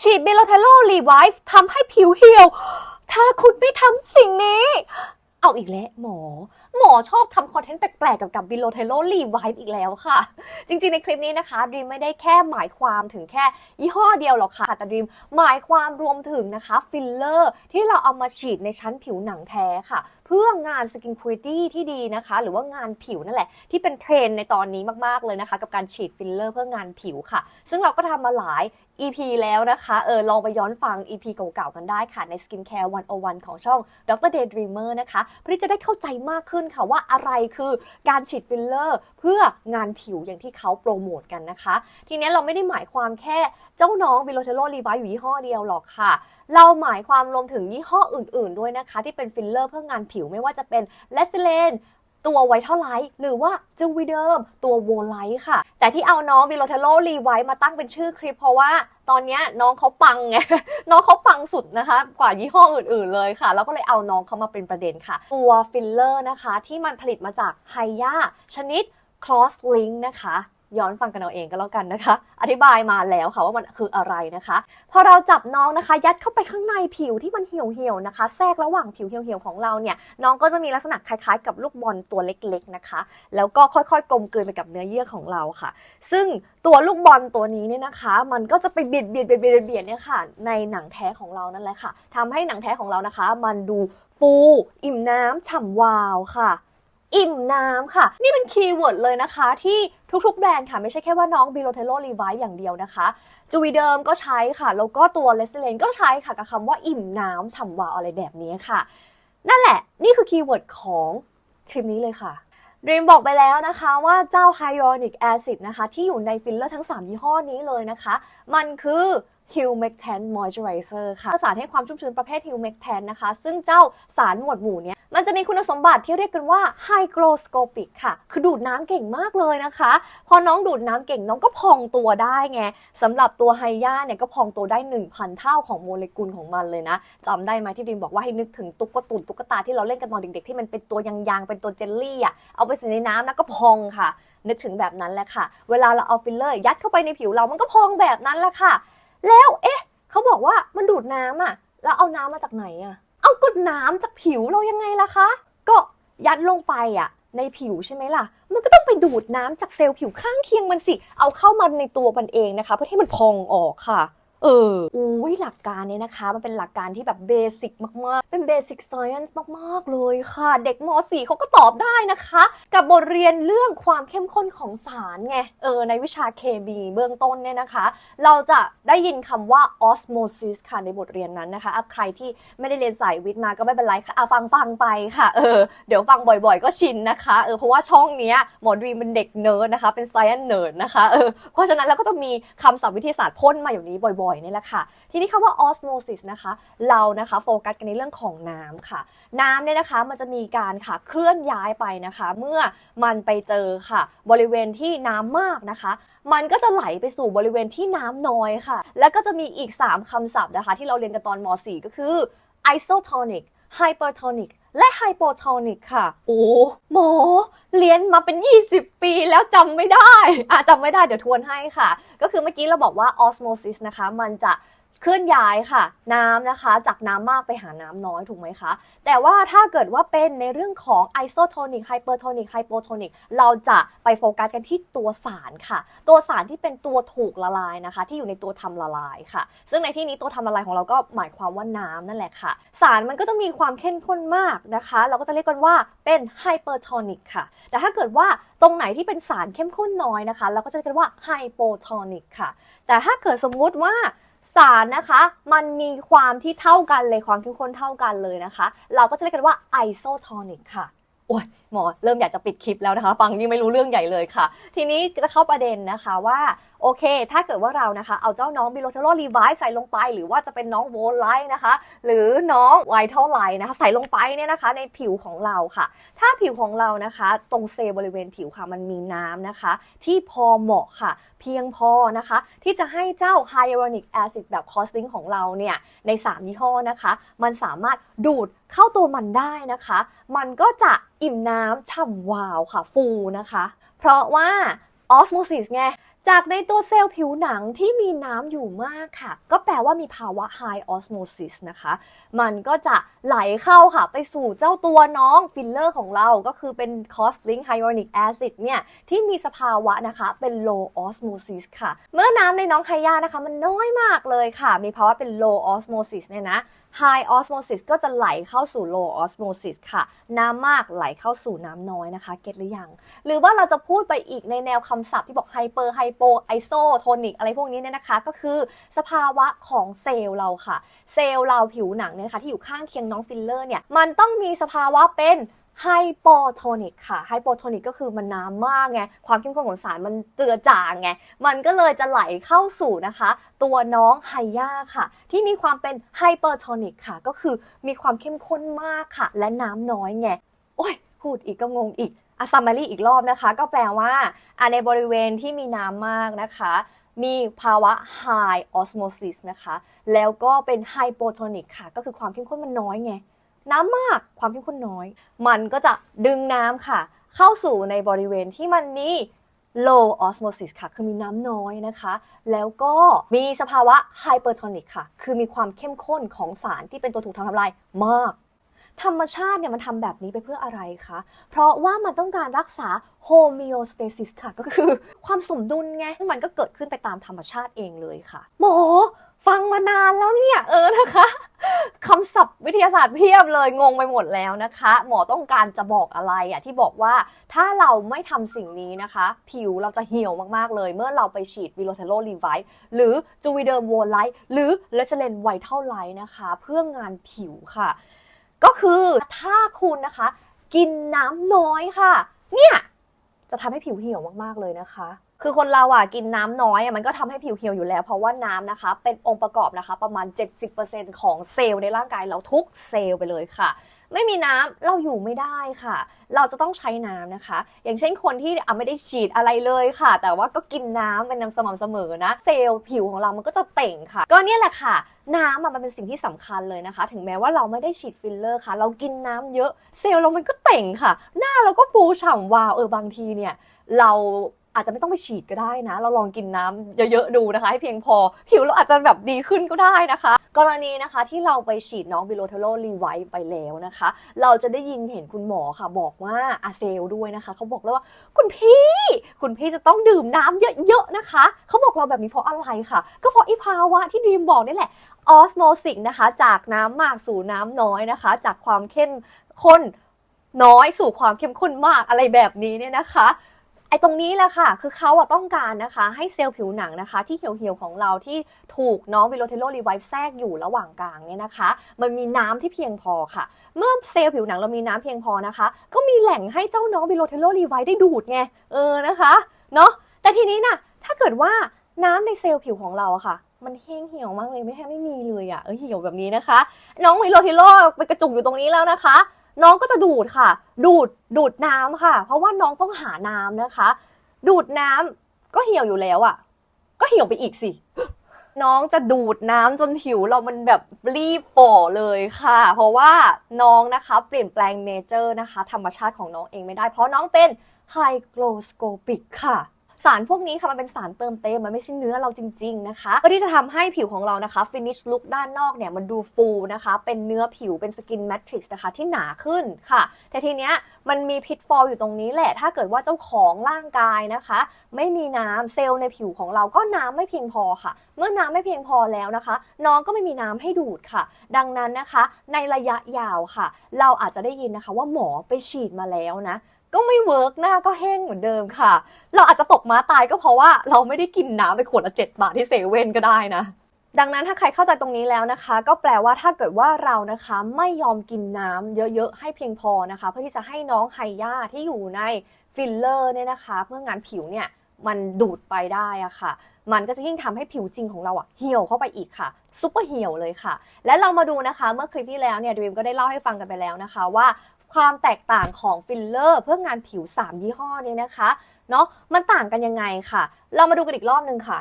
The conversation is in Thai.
ฉีดเบโลเทโลรีไวฟ์ทำให้ผิวเหี่ยว ถ้าคุณไม่ทำสิ่งนี้ เอาอีกแล้วหมอ หมอชอบทำคอนเทนต์แปลกๆกี่ยวกับบิโลเทโลรีไวฟ์อีกแล้วค่ะ จริงๆในคลิปนี้นะคะดีมไม่ได้แค่หมายความถึงแค่ยี่ห้อเดียวหรอกค่ะ แต่ดีมหมายความรวมถึงนะคะฟิลเลอร์ที่เราเอามาฉีดในชั้นผิวหนังแท้ค่ะเพื่องานสกินคุณ i t y ที่ดีนะคะ หรือว่างานผิวนั่นแหละ ที่เป็นเทรนในตอนนี้มาก ๆ เลยนะคะ กับการฉีดฟิลเลอร์เพื่องานผิวค่ะ ซึ่งเราก็ทำมาหลาย EP แล้วนะคะ เออลองไปย้อนฟัง EP เก่าๆกันได้ค่ะ ใน Skincare 101 ของช่อง Dr. Daydreamer นะคะเพื่อที่จะได้เข้าใจมากขึ้นค่ะว่าอะไรคือการฉีดฟิลเลอร์ เพื่องานผิวอย่างที่เขาโปรโมทกันนะคะ ทีนี้เราไม่ได้หมายความแค่เจ้าน้องวิโลเทโลรีไวอยู่ยี่ห้อเดียวหรอกค่ะ เราหมายความรวมถึงยี่ห้ออื่นๆ ด้วยนะคะ ที่เป็นฟิลเลอร์เพื่องานผิวไม่ว่าจะเป็นเลสเลน ตัวไวท์เท่าไลท์หรือว่าจูวิเดิมตัวโวไลท์ค่ะ แต่ที่เอาน้องวิโลเทโลรีไวท์มาตั้งเป็นชื่อคลิปเพราะว่าตอนนี้น้องเขาปังไง น้องเขาปังสุดนะคะ กว่ายี่ห้ออื่นๆเลยค่ะ แล้วก็เลยเอาน้องเขามาเป็นประเด็นค่ะ ตัวฟิลเลอร์นะคะ ที่มันผลิตมาจากไฮยาชนิด cross link นะคะ ย้อนฟังกันเอาเองก็แล้วกันนะคะ อธิบายมาแล้วค่ะว่ามันคืออะไรนะคะ พอเราจับน้องนะคะ ยัดเข้าไปข้างในผิวที่มันเหี่ยวเหี่ยวๆนะคะ แทรกระหว่างผิวเหี่ยวเหี่ยวๆของเราเนี่ย น้องก็จะมีลักษณะคล้ายๆ กับลูกบอลตัวเล็กๆนะคะ แล้วก็ค่อยๆ กลมกลืนไปกับเนื้อเยื่อของเราค่ะ ซึ่งตัวลูกบอลตัวนี้เนี่ยนะคะ มันก็จะไปเบียดเบียดเบียดเบียดเบียดเนี่ยค่ะ ในหนังแท้ของเรานั่นแหละค่ะทำให้หนังแท้ของเรานะคะ มันดูฟูอิ่มน้ำฉ่ำวาวค่ะ อิ่มน้ำค่ะ นี่เป็นคีย์เวิร์ดเลยนะคะที่ทุกๆ แบรนด์ค่ะ ไม่ใช่แค่ว่าน้องบิโลเทโลรีไวอย่างเดียวนะคะจูวีเดิมก็ใช้ค่ะ แล้วก็ตัวเลสเลนก็ใช้ค่ะ กับคำว่าอิ่มน้ำฉ่ำวาวอะไรแบบนี้ค่ะ นั่นแหละนี่คือคีย์เวิร์ดของคลิปนี้เลยค่ะดรีมบอกไปแล้วนะคะว่าเจ้า Hyaluronic Acid นะคะ ที่อยู่ในฟิลเลอร์ทั้ง 3 ยี่ห้อนี้เลยนะคะ มันคือ h u m e c t a n Moisturizer ค่ะสารให้ความชุ่มชื้นประเภท h u m e c t a n นะคะ ซึ่งเจ้าสารหมวดหมู่เนี้ยมันจะมีคุณสมบัติที่เรียกกันว่า Hygroscopic ค่ะ คือดูดน้ำเก่งมากเลยนะคะ พอน้องดูดน้ำเก่งน้องก็พองตัวได้ไงสำหรับตัวไฮยาเนี่ยก็พองตัวได้ 1,000 เท่าของโมเลกุลของมันเลยนะจำได้ไหมที่ดิมบอกว่าให้นึกถึงตุ๊กตุนตุ๊กตาที่เราเล่นกันตอนเด็กๆที่มันเป็นตัวยางๆเป็นตัวเจลลี่อะเอาไปใส่ในน้ำนะก็พองค่ะ นึกถึงแบบนั้นแหละค่ะ เวลาเราเอาฟิลเลอร์ยัดเข้าไปในผิวเรามันก็พองแบบนั้นแหละค่ะ แล้วเอ๊ะ เขาบอกว่ามันดูดน้ำอะ แล้วเอาน้ำมาจากไหนอะ เอากดน้ำจากผิวเรายังไงล่ะคะ ก็ยัดลงไปอะ ในผิวใช่ไหมล่ะ มันก็ต้องไปดูดน้ำจากเซลล์ผิวข้างเคียงมันสิ เอาเข้ามาในตัวมันเองนะคะ เพื่อให้มันพองออกค่ะ เอออุ้ยหลักการเนี้นะคะ มันเป็นหลักการที่แบบเบสิกมาก ๆ เป็นเบสิกไซ n อนซ์มาก ๆ เลยค่ะ เด็กม .4 เขาก็ตอบได้นะคะ กับบทเรียนเรื่องความเข้มข้นของสารไง เออ ในวิชาเคมีเบื้องต้นเนี่ยนะคะ เราจะได้ยินคำว่า osmosis ค่ะในบทเรียนนั้นนะคะใครที่ไม่ได้เรียนสายวิทย์มาก็ไม่เป็นไรค่ะอะฟังฟังไปค่ะ เออ เดี๋ยวฟังบ่อย ๆ ก็ชินนะคะ เออ เพราะว่าช่องเนี้ยหมอดีมเป็นเด็กเนิร์ดนะคะ เป็น science nerd นะคะ เออ เพราะฉะนั้นเราก็จะมีคำศัพท์วิทยาศาสตร์พ่นมาอย่างนี้บ่อยๆนี่แหละค่ะ ทีนี้คำว่า osmosis นะคะ เรานะคะโฟกัสกันในเรื่องของน้ำค่ะ น้ำเนี่ยนะคะมันจะมีการค่ะเคลื่อนย้ายไปนะคะ เมื่อมันไปเจอค่ะ บริเวณที่น้ำมากนะคะ มันก็จะไหลไปสู่บริเวณที่น้ำน้อยค่ะ แล้วก็จะมีอีก 3คำศัพท์นะคะ ที่เราเรียนกันตอนม .4 ก็คือ isotonic hypertonic และ hypotonic ค่ะ โอ้หมอเรียนมาเป็น 20 ปีแล้วจำไม่ได้อะจำไม่ได้เดี๋ยวทวนให้ค่ะ ก็คือเมื่อกี้เราบอกว่า osmosis นะคะ มันจะ เคลื่อนย้ายค่ะ น้ำนะคะ จากน้ำมากไปหาน้ำน้อยถูกไหมคะ แต่ว่าถ้าเกิดว่าเป็นในเรื่องของ isotonic hypertonic hypotonic เราจะไปโฟกัสกันที่ตัวสารค่ะ ตัวสารที่เป็นตัวถูกละลายนะคะ ที่อยู่ในตัวทำละลายค่ะ ซึ่งในที่นี้ตัวทำละลายของเราก็หมายความว่าน้ำนั่นแหละค่ะ สารมันก็จะมีความเข้มข้นมากนะคะ เราก็จะเรียกกันว่าเป็น hypertonic ค่ะ แต่ถ้าเกิดว่าตรงไหนที่เป็นสารเข้มข้นน้อยนะคะ เราก็จะเรียกกันว่า hypotonic ค่ะ แต่ถ้าเกิดสมมุติว่า สารนะคะ มันมีความที่เท่ากันเลยความเข้มข้นเท่ากันเลยนะคะ เราก็จะเรียกกันว่าไอโซโทนิกค่ะโอ้ย หมอเริ่มอยากจะปิดคลิปแล้วนะคะ ฟังยิ่งไม่รู้เรื่องใหญ่เลยค่ะ ทีนี้จะเข้าประเด็นนะคะว่าโอเค ถ้าเกิดว่าเรานะคะ เอาเจ้าน้องบิโลเทโลรีไวซ์ใส่ลงไป หรือว่าจะเป็นน้องโวลไลท์นะคะ หรือน้องไวท์เทลไลท์นะคะ ใส่ลงไปเนี่ยนะคะ ในผิวของเราค่ะ ถ้าผิวของเรานะคะ ตรงเซลล์บริเวณผิวค่ะ มันมีน้ำนะคะ ที่พอเหมาะค่ะ เพียงพอนะคะ ที่จะให้เจ้า hyaluronic acid แบบ costing ของเราเนี่ย ใน 3 ยี่ห้อนะคะ มันสามารถดูดเข้าตัวมันได้นะคะ มันก็จะอิ่มน้ำฉ่ำวาวค่ะฟูนะคะ เพราะว่า osmosis ไงจากในตัวเซลล์ผิวหนังที่มีน้ำอยู่มากค่ะ ก็แปลว่ามีภาวะ high osmosis นะคะ มันก็จะไหลเข้าค่ะ ไปสู่เจ้าตัวน้องฟิลเลอร์ของเราก็คือเป็น cosling hyaluronic acid เนี่ยที่มีสภาวะนะคะเป็น low osmosis ค่ะ เมื่อน้ำในน้องไฮยานะคะ มันน้อยมากเลยค่ะ มีภาวะเป็น low osmosis เนี่ยนะ high osmosis ก็จะไหลเข้าสู่ low osmosis ค่ะ น้ำมากไหลเข้าสู่น้ำน้อยนะคะ เก็ตหรือยัง หรือว่าเราจะพูดไปอีกในแนวคำศัพท์ที่บอก hyper hypo isotonic อะไรพวกนี้เนี่ยนะคะ ก็คือสภาวะของเซลล์เราค่ะ เซลล์เราผิวหนังเนี่ยนะคะที่อยู่ข้างเคียงน้องฟิลเลอร์เนี่ย มันต้องมีสภาวะเป็น ไฮโปโทนิกค่ะไฮโปโทนิกก็คือมันน้ำมากไง ความเข้มข้นของสารมันเจือจางไง มันก็เลยจะไหลเข้าสู่นะคะ ตัวน้องไฮยาค่ะ ที่มีความเป็นไฮเปอร์โทนิกค่ะ ก็คือมีความเข้มข้นมากค่ะ และน้ำน้อยไง โอ้ย พูดอีกก็งงอีกอะซัมมารีอีกรอบนะคะ ก็แปลว่าในบริเวณที่มีน้ำมากนะคะมีภาวะ high osmosis นะคะ แล้วก็เป็น hypotonic ค่ะ ก็คือความเข้มข้นมันน้อยไง น้ำมากความเข้มข้นน้อย มันก็จะดึงน้ำค่ะ เข้าสู่ในบริเวณที่มันมี low osmosis ค่ะ คือมีน้ำน้อยนะคะ แล้วก็มีสภาวะ hypertonic ค่ะ คือมีความเข้มข้นของสารที่เป็นตัวถูกทำลายมาก ธรรมชาติเนี่ยมันทำแบบนี้ไปเพื่ออะไรคะ เพราะว่ามันต้องการรักษา homeostasis ค่ะ ก็คือความสมดุลไงซึ่งมันก็เกิดขึ้นไปตามธรรมชาติเองเลยค่ะ หมอ ฟังมานานแล้วเนี่ยเออนะคะคำศัพท์วิทยาศาสตร์เพียบเลยงงไปหมดแล้วนะคะ หมอต้องการจะบอกอะไรอะที่บอกว่าถ้าเราไม่ทำสิ่งนี้นะคะ ผิวเราจะเหี่ยวมากๆเลย เมื่อเราไปฉีดวิโลเทโลรีไวท์หรือจูวิเดอร์โวไลท์หรือเลเซเลนไวท์เท่าไลท์นะคะ เพื่องานผิวค่ะ ก็คือถ้าคุณนะคะ กินน้ำน้อยค่ะ เนี่ยจะทำให้ผิวเหี่ยวมากๆเลยนะคะ คือคนเราอะกินน้ำน้อยมันก็ทำให้ผิวเหี่ยวอยู่แล้ว เพราะว่าน้ำนะคะ เป็นองค์ประกอบนะคะ ประมาณ 70%ของเซลล์ในร่างกายเราทุกเซลล์ไปเลยค่ะ ไม่มีน้ำเราอยู่ไม่ได้ค่ะ เราจะต้องใช้น้ำนะคะ อย่างเช่นคนที่อะไม่ได้ฉีดอะไรเลยค่ะ แต่ว่าก็กินน้ำเป็นน้ำสม่ำเสมอนะ เซลล์ผิวของเรามันก็จะเต่งค่ะ ก็เนี่ยแหละค่ะน้ำมันเป็นสิ่งที่สำคัญเลยนะคะ ถึงแม้ว่าเราไม่ได้ฉีดฟิลเลอร์ค่ะ เรากินน้ำเยอะเซลล์เรามันก็เต่งค่ะ หน้าเราก็ฟูฉ่ำวาวเออบางทีเนี่ยเรา อาจจะไม่ต้องไปฉีดก็ได้นะ เราลองกินน้ำเยอะๆดูนะคะ ให้เพียงพอ ผิวเราอาจจะแบบดีขึ้นก็ได้นะคะ กรณีนะคะที่เราไปฉีดน้องบิโลเทโลรีไวท์ไปแล้วนะคะ เราจะได้ยินเห็นคุณหมอค่ะ บอกว่าอาเซลด้วยนะคะ เขาบอกแล้วว่าคุณพี่ คุณพี่จะต้องดื่มน้ำเยอะๆนะคะ เขาบอกเราแบบนี้เพราะอะไรค่ะ ก็เพราะอีภาวะที่ดีมบอกนี่แหละออสโมซิกนะคะ จากน้ำมากสู่น้ำน้อยนะคะ จากความเข้มข้นน้อยสู่ความเข้มข้นมากอะไรแบบนี้เนี่ยนะคะ ไอ้ตรงนี้แหละค่ะ คือเขาอะต้องการนะคะ ให้เซลล์ผิวหนังนะคะ ที่เหี่ยวๆของเราที่ถูกน้องวิโลเทโลรีไวท์แทรกอยู่ระหว่างกลางเนี่ยนะคะ มันมีน้ำที่เพียงพอค่ะ เมื่อเซลล์ผิวหนังเรามีน้ำเพียงพอนะคะ ก็มีแหล่งให้เจ้าน้องวิโลเทโลรีไวท์ได้ดูดไง เออนะคะ เนาะแต่ทีนี้นะถ้าเกิดว่าน้ำในเซลล์ผิวของเราอะค่ะมันแห้งเหี่ยวมากเลยไม่แทบไม่มีเลยอะเออเหี่ยวแบบนี้นะคะ น้องวิโลเทโลไปกระจุกอยู่ตรงนี้แล้วนะคะ น้องก็จะดูดค่ะ ดูดดูดน้ำค่ะ เพราะว่าน้องต้องหาน้ำนะคะ ดูดน้ำก็เหี่ยวอยู่แล้วอะ่ะ ก็เหี่ยวไปอีกสิน้องจะดูดน้ำจนผิวเรามันแบบรีบฝ่อเลยค่ะ เพราะว่าน้องนะคะ เปลี่ยนแปลงเนเจอร์นะคะ ธรรมชาติของน้องเองไม่ได้ เพราะน้องเป็นไฮโกลสโคปิกค่ะ สารพวกนี้ค่ะมันเป็นสารเติมเต็มมันไม่ใช่เนื้อเราจริง ๆ นะคะเพื่อที่จะทำให้ผิวของเรานะคะฟินิชลุคด้านนอกเนี่ยมันดูฟูนะคะ เป็นเนื้อผิวเป็นสกินแมทริกซ์นะคะที่หนาขึ้นค่ะ แต่ทีเนี้ยมันมีพิษฟอลอยู่ตรงนี้แหละ ถ้าเกิดว่าเจ้าของร่างกายนะคะ ไม่มีน้ำเซลล์ในผิวของเราก็น้ำไม่เพียงพอค่ะ เมื่อน้ำไม่เพียงพอแล้วนะคะ น้องก็ไม่มีน้ำให้ดูดค่ะ ดังนั้นนะคะ ในระยะยาวค่ะ เราอาจจะได้ยินนะคะว่าหมอไปฉีดมาแล้วนะ ก็ไม่เวิร์กหน้าก็แห้งเหมือนเดิมค่ะ เราอาจจะตกม้าตายก็เพราะว่าเราไม่ได้กินน้ำไปขวดละเจ็ดบาทที่เซเว่นก็ได้นะดังนั้นถ้าใครเข้าใจตรงนี้แล้วนะคะ ก็แปลว่าถ้าเกิดว่าเรานะคะไม่ยอมกินน้ำเยอะๆ ให้เพียงพอนะคะ เพื่อที่จะให้น้องไฮยาที่อยู่ในฟิลเลอร์เนี่ยนะคะ เพื่องานผิวเนี่ยมันดูดไปได้อะค่ะ มันก็จะยิ่งทำให้ผิวจริงของเราอะเหี่ยวเข้าไปอีกค่ะซุปเปอร์เหี่ยวเลยค่ะ และเรามาดูนะคะ เมื่อคลิปที่แล้วเนี่ยดีมก็ได้เล่าให้ฟังกันไปแล้วนะคะ ว่า ความแตกต่างของฟิลเลอร์เพื่องานผิว 3 ยี่ห้อนี้นะคะเนาะมันต่างกันยังไงค่ะ เรามาดูกันอีกรอบนึงค่ะ